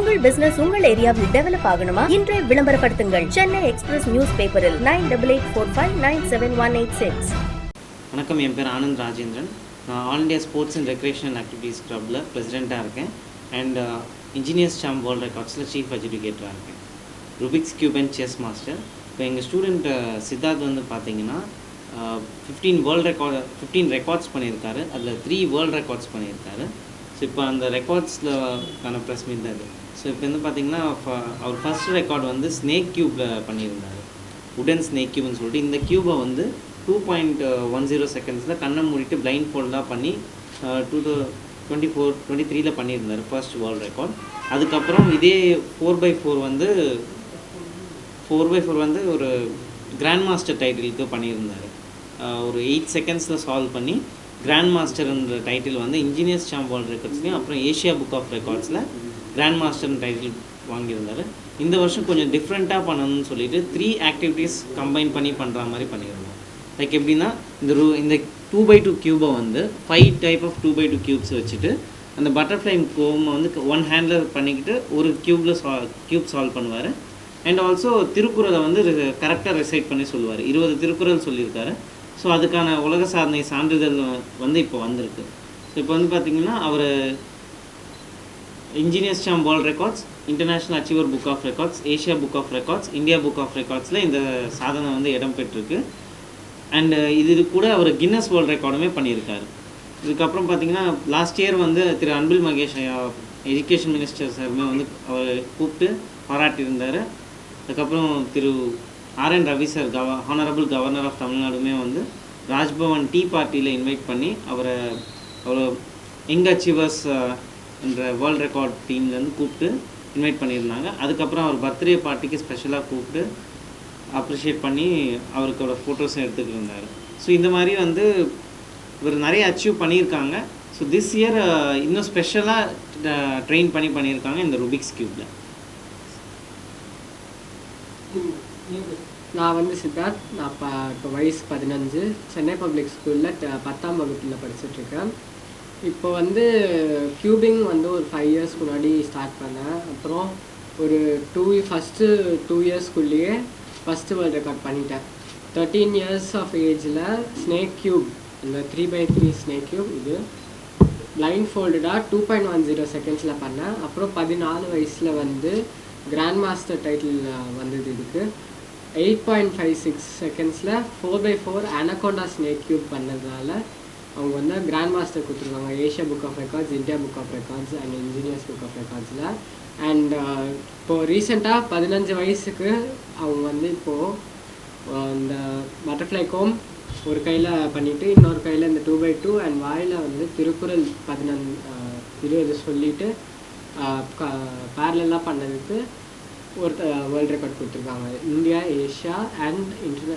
உங்கள் பிசினஸ் உங்கள் ஏரியாவில் டெவலப் ஆகணுமா? இன்றே விளம்பரப்படுத்துங்கள். சென்னை எக்ஸ்பிரஸ் நியூஸ் பேப்பரில் nine double eight four five nine seven one eight six வணக்கம். என் பேர் ஆனந்த் ராஜேந்திரன். நான் all India sports and recreational activities கிளப்பில் பிரசிடெண்ட்டாக இருக்கேன். அண்ட் இன்ஜினியர்ஸ் சாம் வேர்ல்ட் ரெக்கார்ட்ஸில் சீஃப் எஜுகேட்டராக இருக்கேன். Rubik's cube and chess master இப்போ எங்கள் ஸ்டூடெண்ட் சித்தார்த் வந்து பார்த்தீங்கன்னா fifteen world record fifteen records பண்ணியிருக்காரு. அதில் த்ரீ வேர்ல்ட் ரெக்கார்ட்ஸ் பண்ணியிருக்காரு. ஸோ இப்போ அந்த ரெக்கார்ட்ஸில் கான மீட் தான் இது. ஸோ இப்போ வந்து பார்த்தீங்கன்னா ஃப- அவர் ஃபர்ஸ்ட் ரெக்கார்ட் வந்து ஸ்னேக் க்யூப்பில் பண்ணியிருந்தார். உடன் ஸ்னேக் க்யூப்னு சொல்லிட்டு இந்த க்யூபை வந்து டூ பாயிண்ட் ஒன் ஜீரோ செகண்ட்ஸில் கண்ணை மூடிட்டு பிளைண்ட் ஃபோல்டாக பண்ணி டூ தௌ டுவெண்ட்டி ஃபோர் டுவெண்ட்டி த்ரீல பண்ணியிருந்தார் ஃபர்ஸ்ட் வேர்ல்ட் ரெக்கார்ட் அதுக்கப்புறம் இதே ஃபோர் பை ஃபோர் வந்து ஃபோர் பை ஃபோர் வந்து ஒரு கிராண்ட் மாஸ்டர் டைட்டிலுக்கு பண்ணியிருந்தார் ஒரு எயிட் செகண்ட்ஸில் சால்வ் பண்ணி கிராண்ட் மாஸ்டர்ன்ற டைட்டில் வந்து இன்ஜினியர்ஸ் சாம் வேர்ல்ட் ரெக்கார்ட்ஸ்லையும் அப்புறம் ஏஷியா புக் ஆஃப் ரெக்கார்ட்ஸில் கிராண்ட் மாஸ்டர் டைட்டில் வாங்கியிருந்தார். இந்த வருஷம் கொஞ்சம் டிஃப்ரெண்ட்டாக பண்ணணும்னு சொல்லிட்டு த்ரீ ஆக்டிவிட்டீஸ் கம்பைன் பண்ணி பண்ணுற மாதிரி பண்ணியிருந்தோம். லைக் எப்படின்னா இந்த ரூ இந்த டூ பை டூ க்யூபை வந்து five type of two by two cubes வச்சுட்டு அந்த பட்டர்ஃப்ளை கோமை வந்து ஒன் ஹேண்டில் பண்ணிக்கிட்டு ஒரு க்யூப்பில் சா க்யூப் சால்வ் பண்ணுவார். அண்ட் ஆல்சோ திருக்குறளை வந்து கரெக்டாக ரெசைட் பண்ணி சொல்லுவார். இருபது திருக்குறள் சொல்லியிருக்காரு. ஸோ அதுக்கான உலக சாதனை சான்றிதழ் வந்து இப்போ வந்திருக்கு. ஸோ இப்போ வந்து பார்த்திங்கன்னா அவர் engineers Sam world records international achiever book of records Asia book of records India book of ரெக்கார்ட்ஸில் இந்த சாதனை வந்து இடம் பெற்றிருக்கு. அண்டு uh, இது கூட அவர் கின்னஸ் வேர்ல்ட் ரெக்கார்டுமே பண்ணியிருக்காரு. இதுக்கப்புறம் பார்த்தீங்கன்னா லாஸ்ட் இயர் வந்து திரு அன்பில் மகேஷ் எஜுகேஷன் மினிஸ்டர் சாருமே வந்து அவர் கூப்பிட்டு பாராட்டியிருந்தார். அதுக்கப்புறம் Thiru R N Ravi sir கவ ஹானரபிள் கவர்னர் ஆஃப் தமிழ்நாடுமே வந்து ராஜ்பவன் டீ பார்ட்டியில் இன்வைட் பண்ணி அவரை அவர் யங் அச்சீவர்ஸ் என்ற வேர்ல்ட் ரெக்கார்ட் டீம்லேருந்து கூப்பிட்டு இன்வைட் பண்ணியிருந்தாங்க. அதுக்கப்புறம் அவர் பர்த்டே பார்ட்டிக்கு ஸ்பெஷலாக கூப்பிட்டு அப்ரிஷியேட் பண்ணி அவருக்கோட ஃபோட்டோஸும் எடுத்துகிட்டு இருந்தார். ஸோ இந்த மாதிரி வந்து இவர் நிறைய அச்சீவ் பண்ணியிருக்காங்க. ஸோ திஸ் இயர் இன்னும் ஸ்பெஷலாக ட்ரெயின் பண்ணி பண்ணியிருக்காங்க இந்த ருபிக்ஸ் க்யூப்பில் நான் வந்து சித்தார்த். நான் இப்போ இப்போ வயசு பதினஞ்சு. சென்னை பப்ளிக் ஸ்கூலில் பத்தாம் வகுப்பில் படிச்சுட்ருக்கேன் இப்போ வந்து க்யூபிங் வந்து ஒரு ஃபைவ் இயர்ஸ் முன்னாடி ஸ்டார்ட் பண்ணேன். அப்புறம் ஒரு டூ ஃபஸ்ட்டு டூ இயர்ஸ்க்குள்ளேயே ஃபஸ்ட்டு வேர்ல்ட் ரெக்கார்ட் பண்ணிட்டேன். தேர்ட்டீன் இயர்ஸ் ஆஃப் ஏஜில் ஸ்னேக் க்யூப் இந்த three by three snake cube இது பிளைண்ட் ஃபோல்டாக டூ பாயிண்ட் ஒன் ஜீரோ செகண்ட்ஸில் பண்ணேன். அப்புறம் பதினாலு வயசில் வந்து கிராண்ட் மாஸ்டர் டைட்டில் வந்தது இதுக்கு. எயிட் பாயிண்ட் ஃபைவ் சிக்ஸ் செகண்ட்ஸில் four by four anaconda snake cube பண்ணதுனால அவங்க வந்து கிராண்ட் மாஸ்டர் கொடுத்துருக்காங்க. Asia book of records India book of records and engineers book of ரெக்கார்ட்ஸில் and இப்போது ரீசெண்டாக பதினஞ்சு வயசுக்கு அவங்க வந்து இப்போது அந்த பட்டர்ஃப்ளை கோம் ஒரு கையில் பண்ணிவிட்டு இன்னொரு கையில் இந்த டூ பை டூ அண்ட் வாயில் வந்து திருக்குறள் பதினஞ்சு இருபது சொல்லிட்டு பேரலாக பண்ணதுக்கு ஒரு வேர்ல்ட் ரெக்கார்ட் கொடுத்துருக்காங்க. India Asia and இன்டர்நே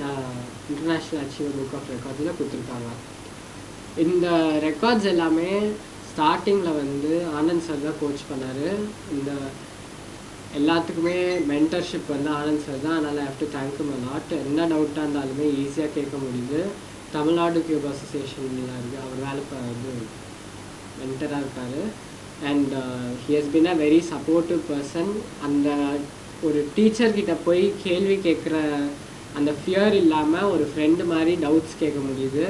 international achiever book of ரெக்கார்ட்ஸில் கொடுத்துருக்காங்க. இந்த ரெக்கார்ட்ஸ் எல்லாமே ஸ்டார்டிங்கில் வந்து ஆனந்த் சார் தான் கோச் பண்ணார். இந்த எல்லாத்துக்குமே மென்டர்ஷிப் வந்து ஆனந்த் சார் தான். அதனால் have to thank you lot என்ன டவுட்டாக இருந்தாலுமே ஈஸியாக கேட்க முடியுது. தமிழ்நாடு கியூப் அசோசியேஷனில் இருக்கு அவர் வேலை இது மென்டராக இருக்கார். And he has been a very supportive person அந்த ஒரு டீச்சர்கிட்ட போய் கேள்வி கேட்குற அந்த ஃபியர் இல்லாமல் ஒரு ஃப்ரெண்டு மாதிரி டவுட்ஸ் கேட்க முடியுது.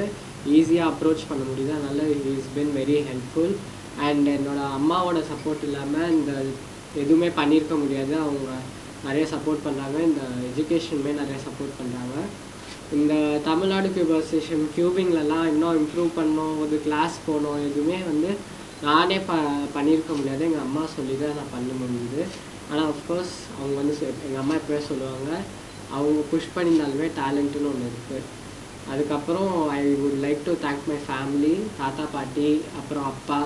ஈஸியாக அப்ரோச் பண்ண முடியுது. அதனால் is been very helpful and என்னோடய அம்மாவோட சப்போர்ட் இல்லாமல் இந்த எதுவுமே பண்ணியிருக்க முடியாது. அவங்க நிறைய சப்போர்ட் பண்ணுறாங்க இந்த எஜுகேஷனுமே நிறைய சப்போர்ட் பண்ணுறாங்க இந்த தமிழ்நாடு கியூப் அசோசியேஷன் கியூபிங்லலாம் இன்னும் இம்ப்ரூவ் பண்ணோம் ஒரு கிளாஸ் போகணும். எதுவுமே வந்து நானே ப பண்ணியிருக்க முடியாது. எங்கள் அம்மா சொல்லி தான் நான் பண்ண முடியுது. ஆனால் அஃப்கோர்ஸ் அவங்க வந்து எங்கள் அம்மா எப்பவே சொல்லுவாங்க. அவங்க புஷ் பண்ணியிருந்தாலுமே டேலண்ட்டுன்னு ஒன்று இருக்குது அதுக்கப்புறம் I would like to thank my family தாத்தா பாட்டி அப்புறம் அப்பா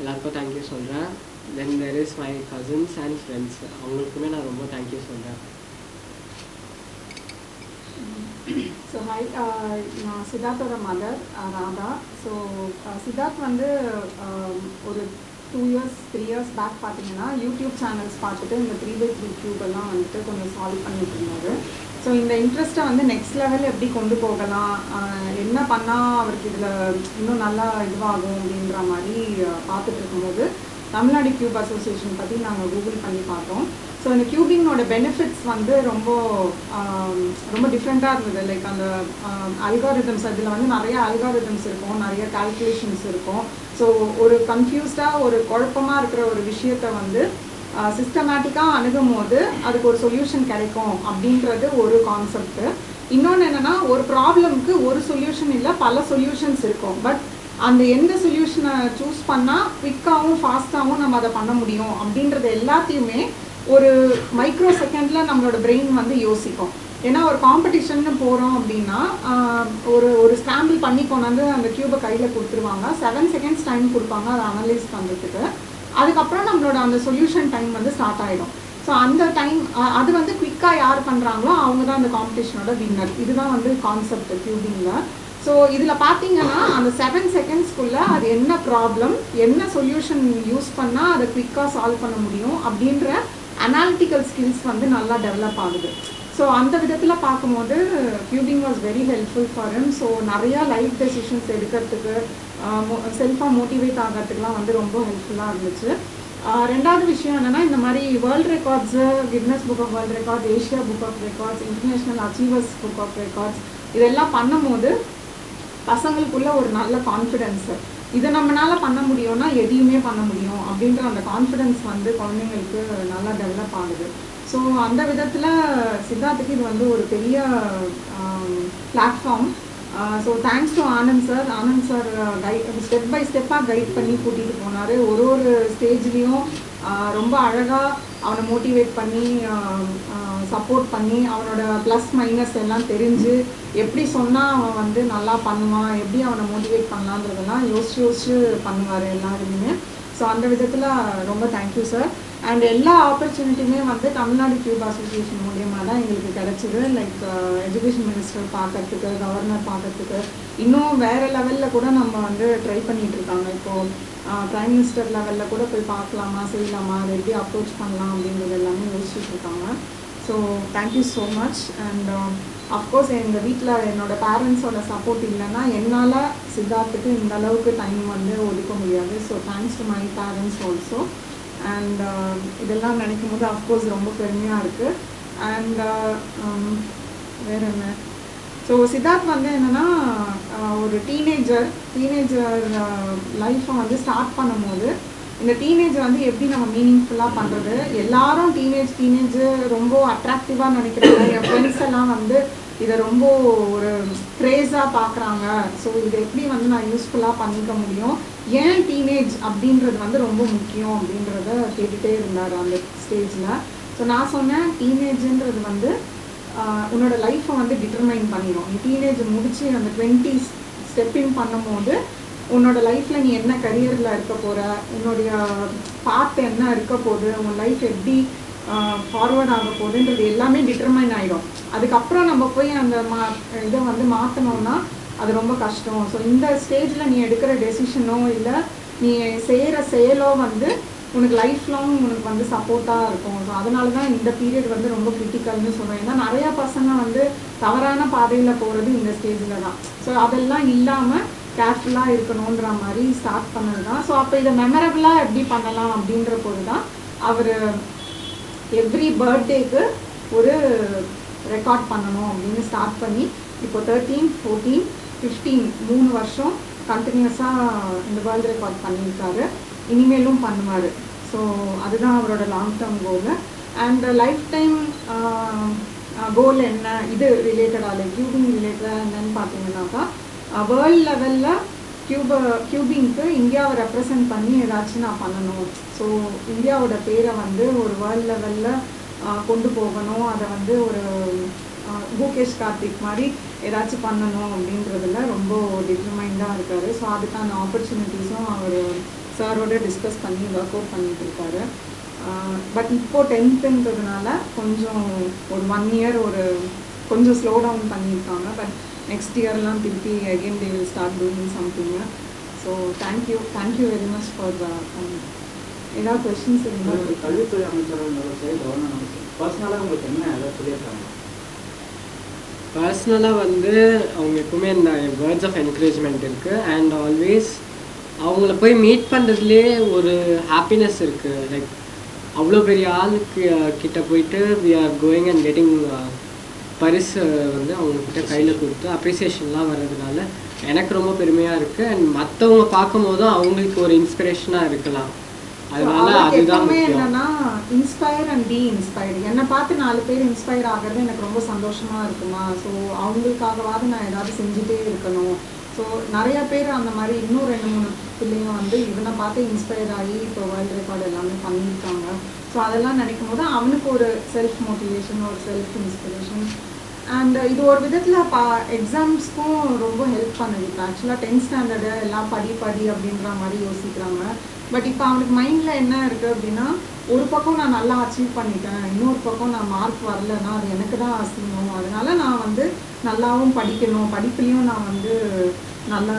எல்லாருக்கும் தேங்க்யூ சொல்கிறேன் then there is my cousins and friends அவங்களுக்குமே நான் ரொம்ப தேங்க்யூ சொல்கிறேன் ஸோ ஹாய் நான் சித்தார்த்தோட mother uh, Radha. So uh, Siddharth வந்து um, ஒரு two years three years back பார்த்தீங்கன்னா யூடியூப் சேனல்ஸ் பார்த்துட்டு இந்த த்ரீ பை த்ரீ க்யூபெல்லாம் வந்துட்டு கொஞ்சம் சால்வ் பண்ணிட்டு இருந்தாரு. ஸோ இந்த இன்ட்ரெஸ்ட்டை வந்து நெக்ஸ்ட் லெவல் எப்படி கொண்டு போகலாம்? என்ன பண்ணால் அவருக்கு இதில் இன்னும் நல்லா இதுவாகும் அப்படின்ற மாதிரி பார்த்துட்டு இருக்கும்போது தமிழ்நாடு கியூப் அசோசியேஷன் பற்றி நாங்கள் கூகுள் பண்ணி பார்த்தோம். ஸோ இந்த கியூபிங்கோட பெனிஃபிட்ஸ் வந்து ரொம்ப ரொம்ப டிஃப்ரெண்ட்டாக இருந்தது. லைக் அந்த அல்காரிதம்ஸ் அதில் வந்து நிறைய அல்காரிதம்ஸ் இருக்கும் நிறைய கால்குலேஷன்ஸ் இருக்கும். ஸோ ஒரு கன்ஃபியூஸ்டாக ஒரு குழப்பமாக இருக்கிற ஒரு விஷயத்த வந்து சிஸ்டமேட்டிக்காக அணுகும் போது அதுக்கு ஒரு சொல்யூஷன் கிடைக்கும் அப்படின்றது ஒரு கான்செப்ட்டு இன்னொன்று என்னன்னா ஒரு ப்ராப்ளம்க்கு ஒரு சொல்யூஷன் இல்லை பல சொல்யூஷன்ஸ் இருக்கும். பட் அந்த எந்த சொல்யூஷனை சூஸ் பண்ணால் குவிக்காகவும் ஃபாஸ்ட்டாகவும் நம்ம அதை பண்ண முடியும் அப்படின்றது எல்லாத்தையுமே ஒரு மைக்ரோ செகண்டில் நம்மளோட பிரெயின் வந்து யோசிக்கும். ஏன்னா ஒரு காம்படிஷன்னு போகிறோம் அப்படின்னா ஒரு ஒரு ஸ்கிராம்பிள் பண்ணி கொண்டாந்து அந்த கியூபை கையில் கொடுத்துருவாங்க. செவன் செகண்ட்ஸ் டைம் கொடுப்பாங்க அதை அனலைஸ் பண்ணுறதுக்கு அதுக்கப்புறம் நம்மளோட அந்த சொல்யூஷன் டைம் வந்து ஸ்டார்ட் ஆகிடும் ஸோ அந்த டைம் அது வந்து குவிக்காக யார் பண்ணுறாங்களோ அவங்க தான் அந்த காம்படிஷனோட வின்னர் இதுதான் வந்து கான்செப்ட் க்யூபிங்கில் ஸோ இதில் பார்த்தீங்கன்னா அந்த செவன் செகண்ட்ஸ்க்குள்ளே அது என்ன ப்ராப்ளம் என்ன சொல்யூஷன் யூஸ் பண்ணால் அதை குவிக்காக சால்வ் பண்ண முடியும் அப்படின்ற அனாலிட்டிக்கல் ஸ்கில்ஸ் வந்து நல்லா டெவலப் ஆகுது. ஸோ அந்த விதத்தில் பார்க்கும்போது cubing was very helpful for him so நிறையா லைஃப் டெசிஷன்ஸ் எடுக்கிறதுக்கு செல்ஃபாக மோட்டிவேட் ஆகிறதுக்குலாம் வந்து ரொம்ப ஹெல்ப்ஃபுல்லாக இருந்துச்சு. ரெண்டாவது விஷயம் என்னென்னா இந்த மாதிரி world records Guinness book of world record Asia book of records international achievers book of records இதெல்லாம் பண்ணும்போது பசங்களுக்குள்ள ஒரு நல்ல கான்ஃபிடென்ஸு இதை நம்மளால பண்ண முடியும்னா எதையுமே பண்ண முடியும் அப்படின்ற அந்த கான்ஃபிடென்ஸ் வந்து குழந்தைங்களுக்கு நல்லா டெவலப் ஆகுது. ஸோ அந்த விதத்தில் சித்தார்த்துக்கு இது வந்து ஒரு பெரிய platform so thanks to Anand sir Anand sir guide step by ஸ்டெப்பாக கைட் பண்ணி கூட்டிகிட்டு போனார். ஒரு ஒரு ஸ்டேஜ்லேயும் ரொம்ப அழகாக அவனை மோட்டிவேட் பண்ணி சப்போர்ட் பண்ணி அவனோட ப்ளஸ் மைனஸ் எல்லாம் தெரிஞ்சு எப்படி சொன்னால் அவன் வந்து நல்லா பண்ணுவான் எப்படி அவனை மோட்டிவேட் பண்ணலான்றதெல்லாம் யோசிச்சு யோசிச்சு பண்ணுவார் எல்லாருமே. ஸோ அந்த விதத்தில் ரொம்ப தேங்க்யூ சார் அண்ட் எல்லா ஆப்பர்ச்சுனிட்டியுமே வந்து தமிழ்நாடு கியூப் அசோசியேஷன் மூலியமாக தான் எங்களுக்கு கிடச்சிது. லைக் எஜுகேஷன் மினிஸ்டர் பார்க்கறதுக்கு கவர்னர் பார்க்கறதுக்கு. இன்னும் வேறு லெவலில் கூட நம்ம வந்து ட்ரை பண்ணிகிட்ருக்காங்க இப்போது ப்ரைம் uh, மினிஸ்டர் லெவலில் கூட போய் பார்க்கலாமா செய்யலாமா அதை எப்படி அப்ரோச் பண்ணலாம் அப்படின்றது எல்லாமே யோசிச்சுட்டு இருக்காங்க. So thank you so much and of course எங்கள் வீட்டில் என்னோட பேரண்ட்ஸோட சப்போர்ட் இல்லைன்னா என்னால் சித்தார்த்துக்கு இந்த அளவுக்கு டைம் வந்து ஒதுக்க முடியாது. So thanks to my parents also and um, இதெல்லாம் நினைக்கும் போது அஃப்கோர்ஸ் ரொம்ப பெருமையாக இருக்குது அண்ட் uh, um, வேற என்ன? ஸோ சித்தார்த் வந்து என்னென்னா ஒரு டீனேஜர் டீனேஜர் லைஃப்பை வந்து ஸ்டார்ட் பண்ணும்போது இந்த டீனேஜ் வந்து எப்படி நம்ம மீனிங்ஃபுல்லாக பண்ணுறது எல்லாரும் டீனேஜ் டீனேஜ் ரொம்ப அட்ராக்டிவாக நினைக்கிறாங்க. என் ஃப்ரெண்ட்ஸ் எல்லாம் வந்து இதை ரொம்ப ஒரு க்ரேஸாக பார்க்குறாங்க. ஸோ இதை எப்படி வந்து நான் யூஸ்ஃபுல்லாக பண்ணிக்க முடியும்? ஏன் டீனேஜ் அப்படின்றது வந்து ரொம்ப முக்கியம் அப்படின்றத கேட்டுகிட்டே இருந்தார் அந்த ஸ்டேஜில் ஸோ நான் சொன்னேன் டீனேஜுன்றது வந்து உன்னோட லைஃப்பை வந்து டிட்டர்மைன் பண்ணிடும் நீ டீனேஜ் முடிச்சு அந்த டுவெண்ட்டி ஸ்டெப் இன் பண்ணும்போது உன்னோட லைஃப்பில் நீ என்ன கரியரில் இருக்க போகிற உன்னுடைய பாத் என்ன இருக்க போகுது உன் லைஃப் எப்படி ஃபார்வர்ட் ஆக போகுதுன்றது எல்லாமே டிட்டர்மைன் ஆகிடும் அதுக்கப்புறம் நம்ம போய் அந்த மா இதை வந்து மாற்றணும்னா அது ரொம்ப கஷ்டம். ஸோ இந்த ஸ்டேஜில் நீ எடுக்கிற டெசிஷனோ இல்லை நீ செய்கிற செயலோ வந்து உனக்கு லைஃப் லாங் உனக்கு வந்து சப்போர்ட்டாக இருக்கும். ஸோ அதனால தான் இந்த பீரியட் வந்து ரொம்ப கிரிட்டிக்கல்னு சொல்கிறேன் ஏன்னா நிறையா பசங்க வந்து தவறான பாதையில் போகிறது இந்த ஸ்டேஜில் தான். ஸோ அதெல்லாம் இல்லாமல் கேர்ஃபுல்லாக இருக்கணுன்ற மாதிரி ஸ்டார்ட் பண்ணது தான் ஸோ அப்போ இதை மெமரபிளாக எப்படி பண்ணலாம் அப்படின்ற போது தான் அவர் எவ்ரி பர்த்டேக்கு ஒரு ரெக்கார்ட் பண்ணணும் அப்படின்னு ஸ்டார்ட் பண்ணி இப்போ தேர்ட்டீன் ஃபோர்டீன் ஃபிஃப்டீன் மூணு வருஷம் கண்டினியூஸாக இந்த வேர்ல்டு ரெக்கார்ட் பண்ணியிருக்காரு. இனிமேலும் பண்ணுவார். ஸோ அதுதான் அவரோட long term goal and life time goal என்ன? இது ரிலேட்டடாக லைக் கியூபிங் ரிலேட்டடாக என்னன்னு பார்த்தீங்கன்னாக்கா வேர்ல்ட் லெவலில் கியூப கியூபிங்க்கு இந்தியாவை ரெப்ரசன்ட் பண்ணி ஏதாச்சும் நான் பண்ணணும். ஸோ இந்தியாவோட பேரை வந்து ஒரு வேர்ல்ட் லெவலில் கொண்டு போகணும். அதை வந்து ஒரு பூகேஷ் கார்த்திக் மாதிரி ஏதாச்சும் பண்ணணும் அப்படின்றதுல ரொம்ப டிட்டர்மைண்டாக இருக்காரு. ஸோ அதுக்கான ஆப்பர்ச்சுனிட்டிஸும் அவர் சாரோட டிஸ்கஸ் பண்ணி ஒர்க் அவுட் பண்ணிட்டு இருக்காரு. பட் இப்போது டென்த்துன்றதுனால கொஞ்சம் ஒரு ஒன் இயர் ஒரு கொஞ்சம் ஸ்லோ டவுன் பண்ணியிருக்காங்க. பட் நெக்ஸ்ட் இயர்லாம் திருப்பி again they will start doing something so thank you thank you very much for the ஏதாவது கொஷின்ஸ் இருந்தால் கல்வித்துறை அமைச்சரோட அமைச்சர் பர்சனலாக உங்களுக்கு என்ன ஏதாவது சொல்லியிருக்காங்க? பர்சனலாக வந்து அவங்க எப்பவுமே இந்த வேர்ட்ஸ் ஆஃப் என்கரேஜ்மெண்ட் இருக்குது அண்ட் ஆல்வேஸ் அவங்கள போய் மீட் பண்ணுறதுலேயே ஒரு ஹாப்பினஸ் இருக்குது லைக் அவ்வளோ பெரிய ஆளுக்கு அஹ், கிட்ட போயிட்டு we are going and getting பரிசு வந்து அவங்கக்கிட்ட கையில் கொடுத்து அப்ரிசியேஷன்லாம் வர்றதுனால எனக்கு ரொம்ப பெருமையாக இருக்குது அண்ட் மற்றவங்க பார்க்கும்போதும் அவங்களுக்கு ஒரு இன்ஸ்பிரேஷனாக இருக்கலாம். எப்பவுமே என்னன்னா இன்ஸ்பயர் அண்ட் பி இன்ஸ்பயர்டு என்னை பார்த்து நாலு பேர் இன்ஸ்பயர் ஆகிறது எனக்கு ரொம்ப சந்தோஷமா இருக்குமா? ஸோ அவங்களுக்காகவாவது நான் ஏதாவது செஞ்சுட்டே இருக்கணும். ஸோ நிறைய பேர் அந்த மாதிரி இன்னும் ரெண்டு மூணு பிள்ளைங்க வந்து இவனை பார்த்து இன்ஸ்பயர் ஆகி இப்போ வேர்ல்டு ரெக்கார்டு எல்லாமே பண்ணியிருக்காங்க. ஸோ அதெல்லாம் நினைக்கும் போது அவனுக்கு ஒரு செல்ஃப் மோட்டிவேஷன் ஒரு செல்ஃப் இன்ஸ்பிரேஷன் அண்ட் uh, இது ஒரு விதத்தில் பா எக்ஸாம்ஸ்க்கும் ரொம்ப ஹெல்ப் பண்ணுது. இப்போ ஆக்சுவலாக டென்த் ஸ்டாண்டர்டு எல்லாம் படி படி அப்படின்ற மாதிரி யோசிக்கிறாங்க. பட் இப்போ அவனுக்கு மைண்டில் என்ன இருக்குது அப்படின்னா ஒரு பக்கம் நான் நல்லா அச்சீவ் பண்ணிட்டேன் இன்னொரு பக்கம் நான் மார்க் வரலன்னா அது எனக்கு தான் அசிங்கம். அதனால நான் வந்து நல்லாவும் படிக்கணும் படிப்புலேயும் நான் வந்து நல்லா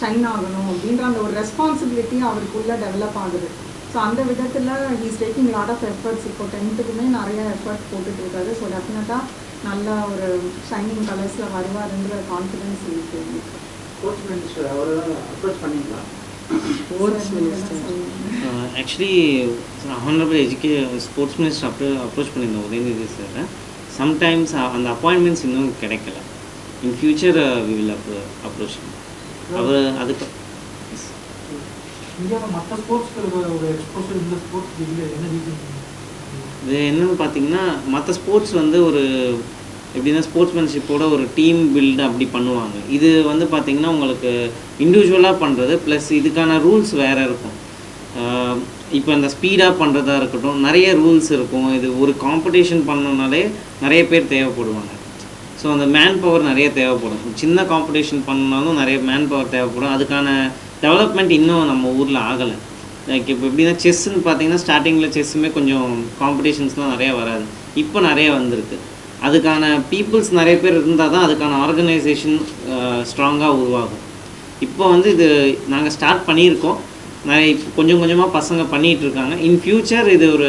ஷைன் ஆகணும் அப்படின்ற அந்த ஒரு ரெஸ்பான்சிபிலிட்டி அவருக்குள்ளே டெவலப் ஆகுது. ஸோ அந்த விதத்தில் he's taking lot of efforts இப்போ டென்த்துக்குமே நிறைய எஃபர்ட் போட்டுட்டு இருக்காரு. ஸோ டெஃபினட்டாக நல்ல ஒரு ஷைனிங் கலர்ஸில் வருவாருன்ற கான்ஃபிடன்ஸ் இருக்கு எனக்கு. ஸ்போர்ட்ஸ் மினிஸ்டர் அவரெல்லாம் அப்ரோச் ஸ்போர்ட்ஸ் சொல்லுங்க? ஆக்சுவலி ஹானரபிள் எஜுகே ஸ்போர்ட்ஸ் மினிஸ்டர் அப்போ அப்ரோச் பண்ணியிருந்தோம் உதயநிதி சார் சம்டைம்ஸ் அந்த அப்பாயின்மெண்ட்ஸ் இன்னும் கிடைக்கல. In future we will approach அவர் அதுக்கு. இந்தியாவில் மற்ற ஸ்போர்ட்ஸ்க்கு ஒரு எக்ஸ்போசர் இந்த ஸ்போர்ட்ஸ் இல்லை. என்ன ரீசன் இது என்னென்னு பார்த்தீங்கன்னா மற்ற ஸ்போர்ட்ஸ் வந்து ஒரு எப்படின்னா ஸ்போர்ட்ஸ்மேன்ஷிப்போட ஒரு டீம் பில்டு அப்படி பண்ணுவாங்க. இது வந்து பார்த்திங்கன்னா உங்களுக்கு இண்டிவிஜுவலாக பண்ணுறது ப்ளஸ் இதுக்கான ரூல்ஸ் வேறு இருக்கும். இப்போ இந்த ஸ்பீடாக பண்ணுறதா இருக்கட்டும் நிறைய ரூல்ஸ் இருக்கும். இது ஒரு காம்படிஷன் பண்ணணுனாலே நிறைய பேர் தேவைப்படுவாங்க. ஸோ அந்த மேன் பவர் நிறைய தேவைப்படும். சின்ன காம்படிஷன் பண்ணாலும் நிறைய மேன் பவர் தேவைப்படும். அதுக்கான டெவலப்மெண்ட் இன்னும் நம்ம ஊரில் ஆகலை. லைக் இப்போ எப்படின்னா செஸ்ஸுன்னு பார்த்தீங்கன்னா ஸ்டார்டிங்கில் செஸ்ஸுமே கொஞ்சம் காம்படிஷன்ஸ்லாம் நிறையா வராது. இப்போ நிறைய வந்திருக்கு. அதுக்கான பீப்புள்ஸ் நிறைய பேர் இருந்தால் தான் அதுக்கான ஆர்கனைசேஷன் ஸ்ட்ராங்காக உருவாகும். இப்போ வந்து இது நாங்கள் ஸ்டார்ட் பண்ணியிருக்கோம். நிறைய இப்போ கொஞ்சம் கொஞ்சமாக பசங்க பண்ணிகிட்டு இருக்காங்க. இன் ஃப்யூச்சர் இது ஒரு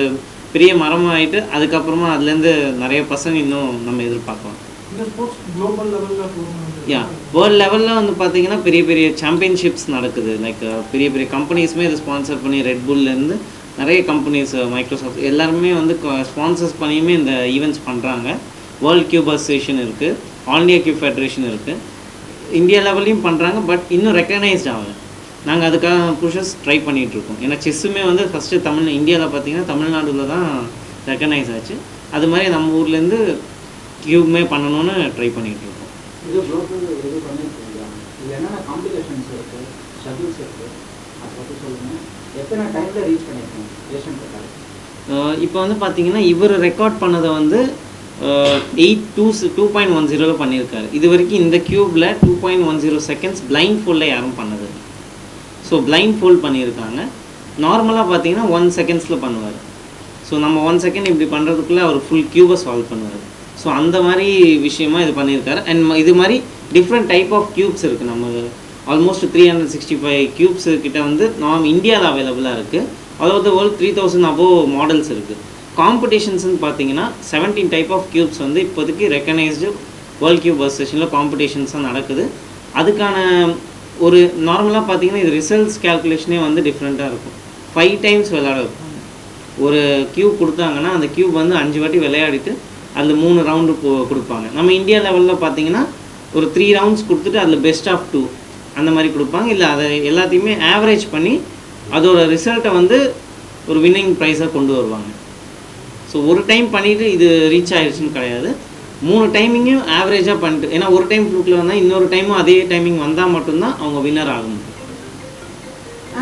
பெரிய மரமாயிட்டு அதுக்கப்புறமா அதுலேருந்து நிறைய பசங்க இன்னும் நம்ம எதிர்பார்க்கலாம். இந்த ஸ்போர்ட்ஸ் குளோபல் லெவலில் போகணும் யா வேர்ல்ட் லெவலில் வந்து பார்த்தீங்கன்னா பெரிய பெரிய சாம்பியன்ஷிப்ஸ் நடக்குது. லைக் uh, பெரிய பெரிய கம்பெனிஸுமே இதை ஸ்பான்சர் பண்ணி ரெட் புல்லேருந்து நிறைய கம்பெனிஸ் மைக்ரோசாஃப்ட் uh, எல்லாருமே வந்து ஸ்பான்சர்ஸ் பண்ணியுமே இந்த ஈவெண்ட்ஸ் பண்ணுறாங்க வேர்ல்ட் கியூப் அசோசியேஷன் இருக்குது ஆல் இண்டியா கியூப் ஃபெடரேஷன் இருக்குது இந்தியா லெவல்லையும் பண்ணுறாங்க பட் இன்னும் ரெக்கக்னைஸ்ட் ஆகலை. நாங்கள் அதுக்காக புஷஸ் ட்ரை இருக்கோம் ஏன்னா செஸ்ஸுமே வந்து ஃபஸ்ட்டு தமிழ் இந்தியாவில் பார்த்தீங்கன்னா தமிழ்நாடுல தான் ரெக்கக்னைஸ் ஆச்சு. அது மாதிரி நம்ம ஊர்லேருந்து கியூப்மே பண்ணணும்னு ட்ரை இருக்கோம் இது குளோபல் இது பண்ணிருக்கீங்க. இது என்னென்ன காம்ப்ளிகேஷன்ஸ் இருக்குது ஷெட்யூல்ஸ் இருக்குது அதை பற்றி சொல்லுங்கள் எத்தனை டைமில் ரீச் பண்ணியிருக்கீங்க ஏஷியன் இப்போ வந்து பார்த்தீங்கன்னா இவர் ரெக்கார்ட் பண்ணதை வந்து eight two two point one ஜீரோவில் பண்ணியிருக்காரு இது வரைக்கும் இந்த க்யூப்பில் two point one zero seconds blind ஃபோல்டில் யாரும் பண்ணது ஸோ பிளைண்ட் ஃபோல்ட் பண்ணியிருக்காங்க நார்மலாக பார்த்தீங்கன்னா ஒன் செகண்ட்ஸில் பண்ணுவார். ஸோ நம்ம ஒன் செகண்ட் இப்படி பண்ணுறதுக்குள்ளே அவர் ஃபுல் க்யூபை சால்வ் பண்ணுவார். ஸோ அந்த மாதிரி விஷயமா இது பண்ணியிருக்காரு. அண்ட் இது மாதிரி டிஃப்ரெண்ட் டைப் ஆஃப் க்யூப்ஸ் இருக்குது நம்ம almost three hundred sixty five cubes கிட்ட வந்து நாம் இந்தியாவில் அவைலபிளாக இருக்குது அதாவது world three thousand above models இருக்குது காம்படிஷன்ஸ்னு பார்த்தீங்கன்னா செவன்டீன் டைப் ஆஃப் க்யூப்ஸ் வந்து இப்போதைக்கு ரெக்கனைஸ்டு வேர்ல்ட் கியூப் அசோசியேஷனில் காம்படிஷன்ஸாக நடக்குது. அதுக்கான ஒரு நார்மலாக பார்த்தீங்கன்னா இது ரிசல்ட்ஸ் கேல்குலேஷனே வந்து டிஃப்ரெண்ட்டாக இருக்கும். ஃபைவ் டைம்ஸ் விளையாட வைப்பாங்க. ஒரு கியூப் கொடுத்தாங்கன்னா அந்த கியூப் வந்து அஞ்சு வாட்டி விளையாடிட்டு அதில் மூணு ரவுண்டு கொடுப்பாங்க. நம்ம இந்தியா லெவலில் பார்த்தீங்கன்னா ஒரு த்ரீ ரவுண்ட்ஸ் கொடுத்துட்டு அதில் பெஸ்ட் ஆஃப் டூ அந்த மாதிரி கொடுப்பாங்க. இல்லை அதை எல்லாத்தையுமே ஆவரேஜ் பண்ணி அதோட ரிசல்ட்டை வந்து ஒரு வின்னிங் ப்ரைஸாக கொண்டு வருவாங்க. ஸோ ஒரு டைம் பண்ணிவிட்டு இது ரீச் ஆயிடுச்சுன்னு கிடையாது. மூணு டைமிங்கும் ஆவரேஜாக பண்ணிட்டு ஏன்னா ஒரு டைம் ஃப்ளூக்கில் வந்தால் இன்னொரு டைமும் அதே டைமிங் வந்தால் மட்டும்தான் அவங்க வின்னர் ஆக முடியும்.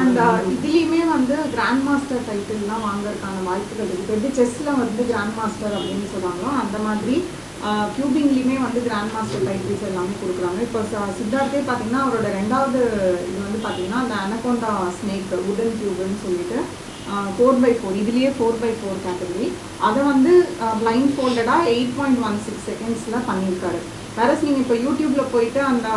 அண்ட் uh, இதுலேயுமே வந்து கிராண்ட் மாஸ்டர் டைட்டில்லாம் வாங்குறதுக்கான வாய்ப்புகள் இருக்குது எப்படி செஸ்ஸில் வந்து கிராண்ட் மாஸ்டர் அப்படின்னு சொல்லுவாங்களோ அந்த மாதிரி uh, கியூபிங்லேயுமே வந்து கிராண்ட் மாஸ்டர் டைட்டில்ஸ் எல்லாமே கொடுக்குறாங்க. இப்போ சித்தார்த்தே பார்த்தீங்கன்னா அவரோட ரெண்டாவது இது வந்து பார்த்தீங்கன்னா அந்த அனகோண்டா ஸ்னேக் உடன் கியூப்னு சொல்லிட்டு ஃபோர் பை ஃபோர் இதுலேயே ஃபோர் பை ஃபோர் கேட்டகரி அதை வந்து பிளைண்ட் ஃபோல்டடாக எயிட் பாயிண்ட் ஒன் சிக்ஸ் செகண்ட்ஸில் பண்ணியிருக்காரு. வேறஸ் நீங்கள் இப்போ யூடியூப்பில் போயிட்டு அந்த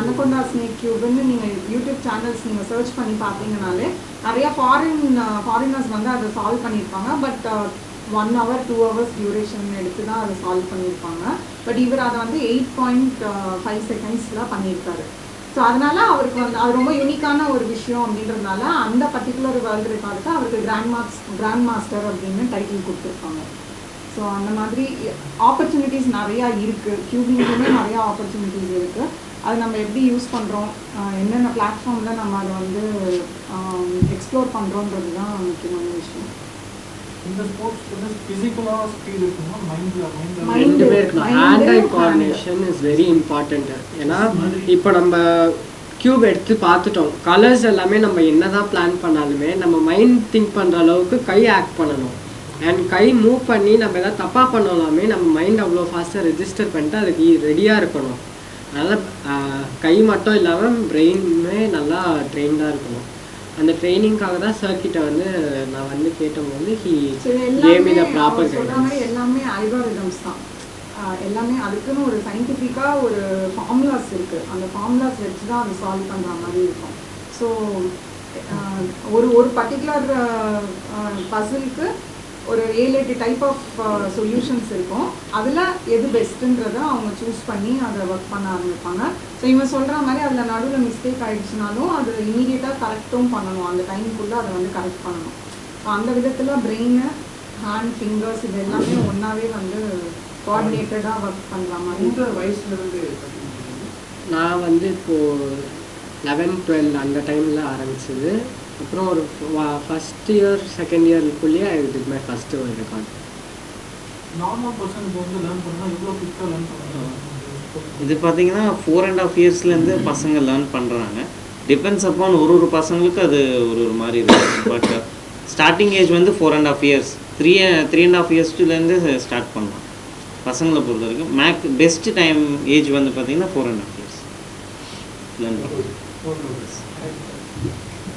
அனகொண்டா ஸ்னேக் கியூப்னு நீங்கள் யூடியூப் சேனல்ஸ் நீங்கள் சர்ச் பண்ணி பார்த்தீங்கனாலே நிறைய ஃபாரின் ஃபாரினர்ஸ் வந்து அதை சால்வ் பண்ணியிருப்பாங்க. But one hour two hours duration எடுத்து தான் அதை சால்வ் பண்ணியிருப்பாங்க. பட் இவர் அதை வந்து எயிட் பாயிண்ட் ஃபைவ் செகண்ட்ஸில் பண்ணியிருக்காரு. ஸோ அதனால அவருக்கு வந்து அது ரொம்ப யூனிக்கான ஒரு விஷயம் அப்படின்றதுனால அந்த பர்டிகுலர் வேர்ல்டு ரெக்கார்டுக்கு அவருக்கு கிராண்ட் மார்க்ஸ் கிராண்ட் மாஸ்டர் அப்படின்னு டைட்டில் கொடுத்துருக்காங்க ஸோ அந்த மாதிரி ஆப்பர்ச்சுனிட்டிஸ் நிறையா இருக்குது கியூபிங்லேயுமே நிறையா ஆப்பர்ச்சுனிட்டிஸ் இருக்குது அது நம்ம எப்படி யூஸ் பண்ணுறோம் என்னென்ன பிளாட்ஃபார்மில் நம்ம அதை வந்து எக்ஸ்ப்ளோர் பண்ணுறோன்றது தான் முக்கியமான விஷயம். இந்த ஸ்போர்ட்ஸ் வந்து ஃபிசிக்கலாக ஸ்பீட் இருக்குமா? மைண்டில் மைண்டில் hand eye. Coordination is very important ஏன்னா இப்போ நம்ம கியூப் எடுத்து பார்த்துட்டோம். கலர்ஸ் எல்லாமே நம்ம என்னதான் பிளான் பண்ணாலுமே நம்ம மைண்ட் திங்க் பண்ணுற அளவுக்கு கை ஆக்ட் பண்ணணும். அண்ட் கை மூவ் பண்ணி நம்ம எதாவது தப்பாக பண்ணலாமே நம்ம மைண்ட் அவ்வளோ ஃபாஸ்ட்டாக ரெஜிஸ்டர் பண்ணிட்டு அதுக்கு ரெடியாக இருக்கணும். அதனால் கை மட்டும் இல்லாமல் பிரெயினுமே நல்லா ட்ரெயின்டாக இருக்கணும். அந்த ட்ரைனிங்காக தான் சார் கிட்ட வந்து நான் வந்து கேட்டபோது ஹி கேம் ப்ராப்பர் மாதிரி எல்லாமே அல்காரிதம்ஸ் தான். எல்லாமே அதுக்குன்னு ஒரு சயின்டிஃபிக்காக ஒரு ஃபார்முலாஸ் இருக்குது அந்த ஃபார்முலாஸ் வச்சு தான் அதை சால்வ் பண்ணுற மாதிரி இருக்கும். ஸோ ஒரு ஒரு பர்டிகுலர் பசிலுக்கு ஒரு ஏழு எட்டு டைப் ஆஃப் சொல்யூஷன்ஸ் இருக்கும். அதில் எது பெஸ்ட்டுன்றத அவங்க சூஸ் பண்ணி அதை ஒர்க் பண்ண ஆரம்பிப்பாங்க. ஸோ இவன் சொல்கிற மாதிரி அதில் நடுவில் மிஸ்டேக் ஆயிடுச்சுனாலும் அது இமீடியட்டாக கரெக்டும் பண்ணணும். அந்த டைமுக்குள்ளே அதை வந்து கரெக்ட் பண்ணணும். ஸோ அந்த விதத்தில் பிரெயின் ஹேண்ட் ஃபிங்கர்ஸ் இது எல்லாமே ஒன்றாவே வந்து கோஆர்டினேட்டடாக ஒர்க் பண்ணுற மாதிரி. இந்த வயசுலேருந்து நான் வந்து இப்போது லெவன் டுவெல் அந்த டைமில் ஆரம்பிச்சது. அப்புறம் ஒரு ஃபஸ்ட் இயர் செகண்ட் இயருக்குள்ளேயே ஐ டிட் மை ஃபஸ்ட்டு ஒரு ரெக்கார்ட் நார்மல் பர்சன் இப்போ வந்து லேர்ன் பண்ணால் எவ்வளோ குயிக்காக லேர்ன் பண்ணுறாங்க இது பார்த்தீங்கன்னா ஃபோர் அண்ட் ஆஃப் இயர்ஸ்லேருந்து பசங்க லேர்ன் பண்ணுறாங்க டிபெண்ட்ஸ் அப்பான் ஒரு ஒரு பசங்களுக்கு அது ஒரு ஒரு மாதிரி இருக்கும். பட் ஸ்டார்டிங் ஏஜ் வந்து four and half years three three and half இயர்ஸ்லேருந்து start பண்ணலாம். பசங்களை பொறுத்த வரைக்கும் மேக் பெஸ்ட் டைம் ஏஜ் வந்து பார்த்தீங்கன்னா four and half years learn பண்ணலாம்.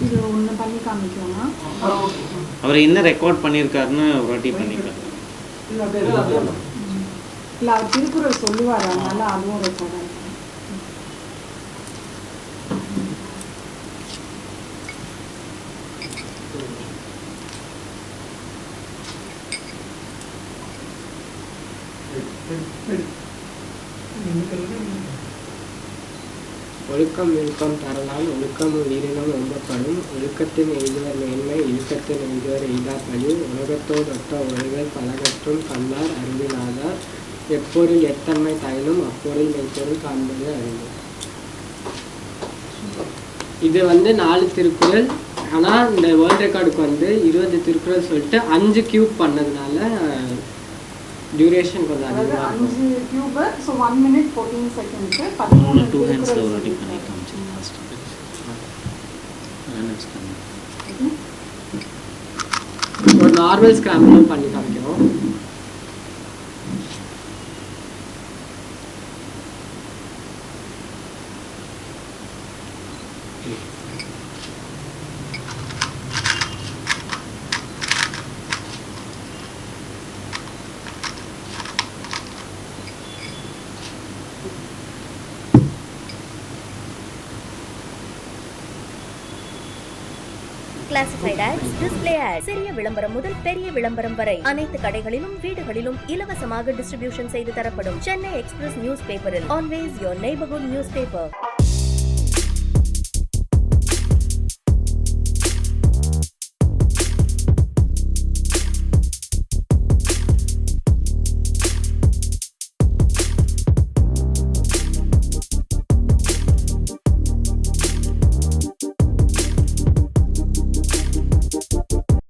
இது ஒன்று பண்ணி காமிக்கலாமா அவர் என்ன ரெக்கார்ட் பண்ணியிருக்காருன்னு ஒரு வாட்டி பண்ணிக்கலாம். இல்லை அவர் திருக்குறள் சொல்லுவார் அதனால அதுவும் ரெக்கார்ட் ஆகிடும் ஒழுக்கம் இழுக்கம் தரலாம் ஒழுக்கம் உயிரினம் ஒன்பப்படும். ஒழுக்கத்தின் எய்துவர் மேன்மை இழுக்கத்தின் எய்துவர் பழி உலகத்தோடொத்த ஒழுகல் பலகற்றும் கண்ணார் அறிவிலாதார் எப்பொருள் எத்தன்மை தயிலும் அப்பொருள் மெய்ப்பொருள் காண்பது அறிவு. இது வந்து நாலு திருக்குறள். ஆனால் இந்த வேர்ல்ட் ரெக்கார்டுக்கு வந்து இருபது திருக்குறள் சொல்லிட்டு அஞ்சு கியூப் பண்ணதுனால டியூரேஷன் கொஞ்சம் அதாவது அதிகமாக இருக்கும் அஞ்சு cube so one minute fourteen seconds மூணு பதிமூணு டூ ஹேண்ட்ஸில் ஒரு வாட்டி திருக்குறள் பண்ணி காமிச்சிங்க லாஸ்ட் ஒரு நார்மல் ஸ்கிராம்பிளும் பண்ணி காமிக்கிறோம் கிளாசிஃபைட் ஆட்ஸ் டிஸ்ப்ளே ஆட் சிறிய விளம்பரம் முதல் பெரிய விளம்பரம் வரை. அனைத்து கடைகளிலும் வீடுகளிலும் இலவசமாக டிஸ்ட்ரிபியூஷன் செய்து தரப்படும். சென்னை எக்ஸ்பிரஸ் நியூஸ் பேப்பரில் always your neighbourhood news paper